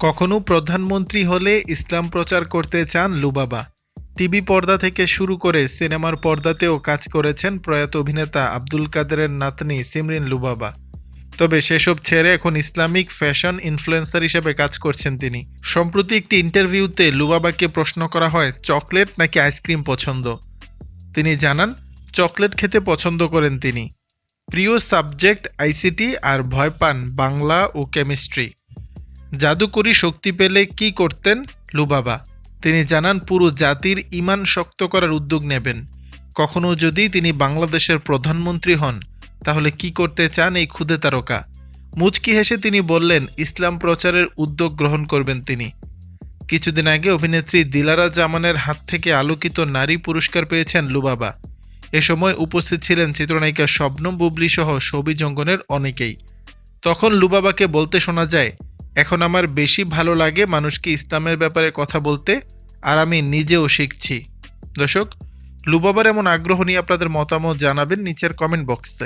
কখনো প্রধানমন্ত্রী হলে ইসলাম প্রচার করতে চান লুবাবা। টিভি পর্দা থেকে শুরু করে সিনেমার পর্দাতেও কাজ করেছেন প্রয়াত অভিনেতা আব্দুল কাদেরের নাতনি সিমরিন লুবাবা। তবে সেসব ছেড়ে এখন ইসলামিক ফ্যাশন ইনফ্লুয়েন্সার হিসেবে কাজ করছেন তিনি। সম্প্রতি একটি ইন্টারভিউতে লুবাবাকে প্রশ্ন করা হয়, চকলেট নাকি আইসক্রিম পছন্দ? তিনি জানান, চকলেট খেতে পছন্দ করেন তিনি। প্রিয় সাবজেক্ট আইসিটি আর ভয় পান বাংলা ও কেমিস্ট্রি। জাদুকরি শক্তি পেলে কি করতেন? লুবাবা। তিনি জানান, পুরো জাতির ইমান শক্ত করার উদ্যোগ নেবেন। কখনও যদি তিনি বাংলাদেশের প্রধানমন্ত্রী হন, তাহলে কি করতে চান এই ক্ষুদে তারকা? মুচকি হেসে তিনি বললেন, ইসলাম প্রচারের উদ্যোগ গ্রহণ করবেন তিনি। কিছুদিন আগে অভিনেত্রী দিলারা জামানের হাত থেকে আলোকিত নারী পুরস্কার পেয়েছেন লুবাবা। এ সময় উপস্থিত ছিলেন চিত্রনায়িকা শবনম বুবলি সহ সবি জঙ্গনের অনেকেই। তখন লুবাবাকে বলতে শোনা যায় এখন আমার বেশি ভালো লাগে মানুষকে ইসলামের ব্যাপারে কথা বলতে, আর আমি নিজেও শিখছি। দর্শক, লুবাবার এমন আগ্রহ নিয়ে আপনাদের মতামত জানাবেন নিচের কমেন্ট বক্সে